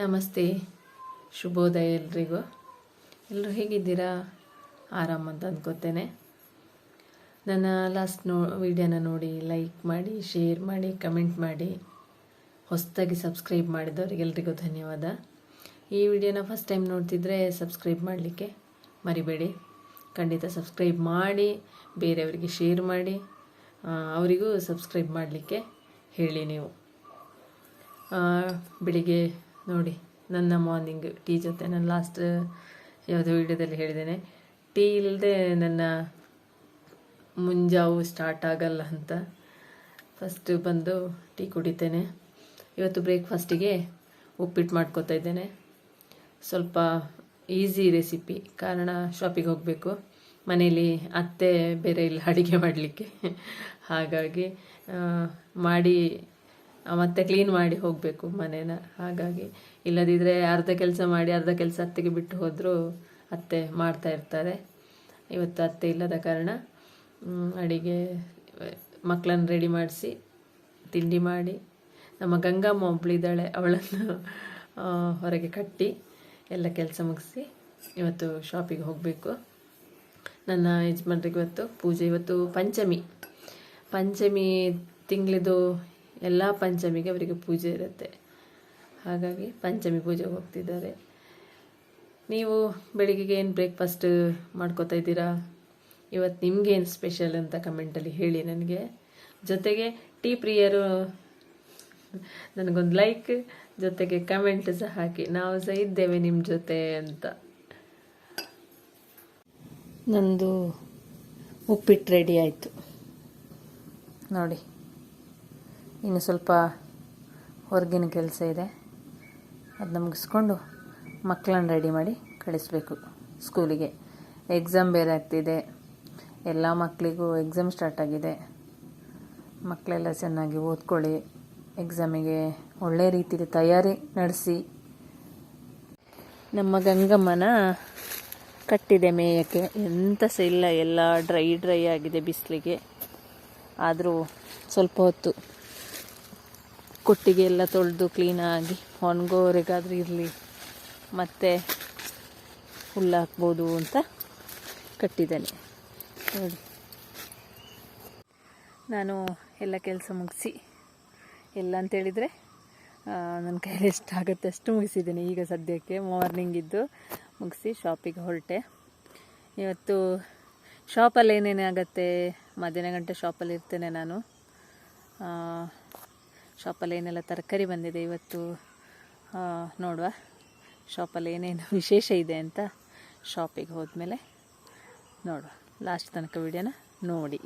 ನಮಸ್ತೆ. ಶುಭೋದಯ ಎಲ್ರಿಗೂ. ಎಲ್ಲರೂ ಹೇಗಿದ್ದೀರಾ? ಆರಾಮ ಅಂತ ಅಂದ್ಕೋತೇನೆ ನನ್ನ ಲಾಸ್ಟ್ ನೋ ವಿಡಿಯೋನ ನೋಡಿ ಲೈಕ್ ಮಾಡಿ ಶೇರ್ ಮಾಡಿ ಕಮೆಂಟ್ ಮಾಡಿ, ಹೊಸದಾಗಿ ಸಬ್ಸ್ಕ್ರೈಬ್ ಮಾಡಿದವರಿಗೆಲ್ರಿಗೂ ಧನ್ಯವಾದ. ಈ ವಿಡಿಯೋನ ಫಸ್ಟ್ ಟೈಮ್ ನೋಡ್ತಿದ್ರೆ ಸಬ್ಸ್ಕ್ರೈಬ್ ಮಾಡಲಿಕ್ಕೆ ಮರಿಬೇಡಿ. ಖಂಡಿತ ಸಬ್ಸ್ಕ್ರೈಬ್ ಮಾಡಿ, ಬೇರೆಯವರಿಗೆ ಶೇರ್ ಮಾಡಿ ಅವರಿಗೂ ಸಬ್ಸ್ಕ್ರೈಬ್ ಮಾಡಲಿಕ್ಕೆ ಹೇಳಿ ನೀವು. ಬೆಳಿಗ್ಗೆ ನೋಡಿ, ನನ್ನ ಮಾರ್ನಿಂಗ್ ಟೀ ಜೊತೆ ನಾನು ಲಾಸ್ಟ್ ಯಾವುದೋ ವಿಡಿಯೋದಲ್ಲಿ ಹೇಳಿದ್ದೇನೆ. ಟೀ ಇಲ್ಲದೆ ನನ್ನ ಮುಂಜಾವು ಸ್ಟಾರ್ಟ್ ಆಗಲ್ಲ ಅಂತ ಫಸ್ಟ್ ಬಂದು ಟೀ ಕುಡಿತೇನೆ. ಇವತ್ತು ಬ್ರೇಕ್ಫಾಸ್ಟಿಗೆ ಉಪ್ಪಿಟ್ಟು ಮಾಡ್ಕೋತಾ ಇದ್ದೇನೆ. ಸ್ವಲ್ಪ ಈಸಿ ರೆಸಿಪಿ ಕಾರಣ ಶಾಪಿಗೆ ಹೋಗಬೇಕು. ಮನೇಲಿ ಅತ್ತೆ ಬೇರೆ ಇಲ್ಲ ಅಡುಗೆ ಮಾಡಲಿಕ್ಕೆ. ಹಾಗಾಗಿ ಮಾಡಿ ಮತ್ತೆ ಕ್ಲೀನ್ ಮಾಡಿ ಹೋಗಬೇಕು ಮನೇನ. ಹಾಗಾಗಿ ಇಲ್ಲದಿದ್ದರೆ ಅರ್ಧ ಕೆಲಸ ಮಾಡಿ ಅರ್ಧ ಕೆಲಸ ಅತ್ತೆಗೆ ಬಿಟ್ಟು ಹೋದರೂ ಅತ್ತೆ ಮಾಡ್ತಾ ಇರ್ತಾರೆ. ಇವತ್ತು ಅತ್ತೆ ಇಲ್ಲದ ಕಾರಣ ಅಡಿಗೆ ಮಕ್ಕಳನ್ನು ರೆಡಿ ಮಾಡಿಸಿ, ತಿಂಡಿ ಮಾಡಿ, ನಮ್ಮ ಗಂಗಮ್ಮ ಒಬ್ಳಿದ್ದಾಳೆ ಅವಳನ್ನು ಹೊರಗೆ ಕಟ್ಟಿ ಎಲ್ಲ ಕೆಲಸ ಮುಗಿಸಿ ಇವತ್ತು ಶಾಪಿಗೆ ಹೋಗಬೇಕು. ನನ್ನ ಯಜಮಾನ್ರಿಗೆ ಇವತ್ತು ಪೂಜೆ, ಇವತ್ತು ಪಂಚಮಿ. ಪಂಚಮಿ ತಿಂಗಳಿದು ಎಲ್ಲ ಪಂಚಮಿಗೆ ಅವರಿಗೆ ಪೂಜೆ ಇರುತ್ತೆ. ಹಾಗಾಗಿ ಪಂಚಮಿ ಪೂಜೆಗೆ ಹೋಗ್ತಿದ್ದಾರೆ. ನೀವು ಬೆಳಿಗ್ಗೆಗೆ ಏನು ಬ್ರೇಕ್ಫಾಸ್ಟ್ ಮಾಡ್ಕೋತಾ ಇದ್ದೀರಾ? ಇವತ್ತು ನಿಮಗೇನು ಸ್ಪೆಷಲ್ ಅಂತ ಕಮೆಂಟಲ್ಲಿ ಹೇಳಿ ನನಗೆ. ಜೊತೆಗೆ ಟೀ ಪ್ರಿಯರು ನನಗೊಂದು ಲೈಕ್ ಜೊತೆಗೆ ಕಮೆಂಟ್ ಸಹ ಹಾಕಿ. ನಾವು ಸಹ ಇದ್ದೇವೆ ನಿಮ್ಮ ಜೊತೆ ಅಂತ. ನಂದು ಉಪ್ಪಿಟ್ಟು ರೆಡಿ ಆಯಿತು. ನೋಡಿ. ಇನ್ನು ಸ್ವಲ್ಪ ಹೊರಗಿನ ಕೆಲಸ ಇದೆ. ಅದನ್ನ ಮುಗಿಸ್ಕೊಂಡು ಮಕ್ಕಳನ್ನ ರೆಡಿ ಮಾಡಿ ಕಳಿಸ್ಬೇಕು ಸ್ಕೂಲಿಗೆ. ಎಕ್ಸಾಮ್ ಬೇರೆ ಆಗ್ತಿದೆ. ಎಲ್ಲ ಮಕ್ಕಳಿಗೂ ಎಕ್ಸಾಮ್ ಸ್ಟಾರ್ಟ್ ಆಗಿದೆ. ಮಕ್ಕಳೆಲ್ಲ ಚೆನ್ನಾಗಿ ಓದ್ಕೊಳ್ಳಿ. ಎಕ್ಸಾಮಿಗೆ ಒಳ್ಳೆ ರೀತಿಯಲ್ಲಿ ತಯಾರಿ ನಡೆಸಿ. ನಮ್ಮ ಗಂಗಮ್ಮನ ಕಟ್ಟಿದೆ ಮೇಯಕ್ಕೆ. ಎಂತ ಸಹ ಇಲ್ಲ ಎಲ್ಲ ಡ್ರೈ ಡ್ರೈ ಆಗಿದೆ ಬಿಸಿಲಿಗೆ. ಆದರೂ ಸ್ವಲ್ಪ ಹೊತ್ತು ಕೊಟ್ಟಿಗೆ ಎಲ್ಲ ತೊಳೆದು ಕ್ಲೀನಾಗಿ ಒಣಗೋವರೆಗಾದ್ರೂ ಇರಲಿ. ಮತ್ತೆ ಹುಲ್ಲು ಹಾಕ್ಬೋದು ಅಂತ ಕಟ್ಟಿದ್ದೇನೆ. ನೋಡಿ. ನಾನು ಎಲ್ಲ ಕೆಲಸ ಮುಗಿಸಿ ಎಲ್ಲ ಅಂತೇಳಿದರೆ ನನ್ನ ಕೈಯಲ್ಲಿ ಎಷ್ಟಾಗುತ್ತೆ ಅಷ್ಟು ಮುಗಿಸಿದ್ದೀನಿ. ಈಗ ಸದ್ಯಕ್ಕೆ ಮಾರ್ನಿಂಗ್ ಇದ್ದು ಮುಗಿಸಿ ಶಾಪಿಗೆ ಹೊರಟೆ. ಇವತ್ತು ಶಾಪಲ್ಲಿ ಏನೇನೇ ಆಗುತ್ತೆ? ಮಧ್ಯಾಹ್ನ ಗಂಟೆ ಶಾಪಲ್ಲಿ ಇರ್ತೇನೆ ನಾನು. ಶಾಪಲ್ಲಿ ಏನೆಲ್ಲ ತರಕಾರಿ ಬಂದಿದೆ ಇವತ್ತು ನೋಡುವ. ಶಾಪಲ್ಲಿ ಏನೇನು ವಿಶೇಷ ಇದೆ ಅಂತ ಶಾಪಿಗೆ ಹೋದ್ಮೇಲೆ ನೋಡುವ. ಲಾಸ್ಟ್ ತನಕ ವಿಡಿಯೋನ ನೋಡಿ.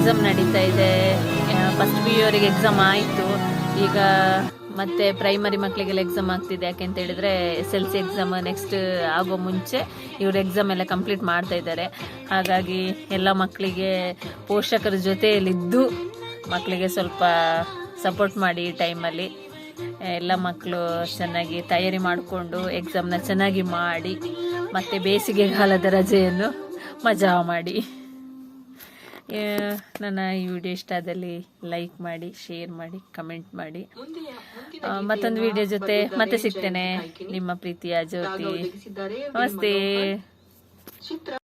ಎಕ್ಸಾಮ್ ನಡೀತಾ ಇದೆ. ಫಸ್ಟ್ ಪಿ ಯು ಅವರಿಗೆ ಎಕ್ಸಾಮ್ ಆಯಿತು. ಈಗ ಮತ್ತೆ ಪ್ರೈಮರಿ ಮಕ್ಕಳಿಗೆಲ್ಲ ಎಕ್ಸಾಮ್ ಆಗ್ತಿದೆ. ಯಾಕೆ ಅಂತ ಹೇಳಿದ್ರೆ S L C exam next ಆಗೋ ಮುಂಚೆ ಇವರು ಎಕ್ಸಾಮ್ ಎಲ್ಲ ಕಂಪ್ಲೀಟ್ ಮಾಡ್ತಾ ಇದ್ದಾರೆ. ಹಾಗಾಗಿ ಎಲ್ಲ ಮಕ್ಕಳಿಗೆ ಪೋಷಕರ ಜೊತೆಯಲ್ಲಿದ್ದು ಮಕ್ಕಳಿಗೆ ಸ್ವಲ್ಪ ಸಪೋರ್ಟ್ ಮಾಡಿ ಈ ಟೈಮಲ್ಲಿ ಎಲ್ಲ ಮಕ್ಕಳು ಚೆನ್ನಾಗಿ ತಯಾರಿ ಮಾಡಿಕೊಂಡು ಎಕ್ಸಾಮ್ನ ಚೆನ್ನಾಗಿ ಮಾಡಿ, ಮತ್ತು ಬೇಸಿಗೆಗಾಲದ ರಜೆಯನ್ನು ಮಜಾ ಮಾಡಿ. ನನ್ನ ಈ ವಿಡಿಯೋ ಇಷ್ಟ ಆದಲ್ಲಿ ಲೈಕ್ ಮಾಡಿ ಶೇರ್ ಮಾಡಿ ಕಮೆಂಟ್ ಮಾಡಿ. ಮತ್ತೊಂದು ವಿಡಿಯೋ ಜೊತೆ ಮತ್ತೆ ಸಿಗ್ತೇನೆ. ನಿಮ್ಮ ಪ್ರೀತಿಯ ಜ್ಯೋತಿ. ನಮಸ್ತೆ.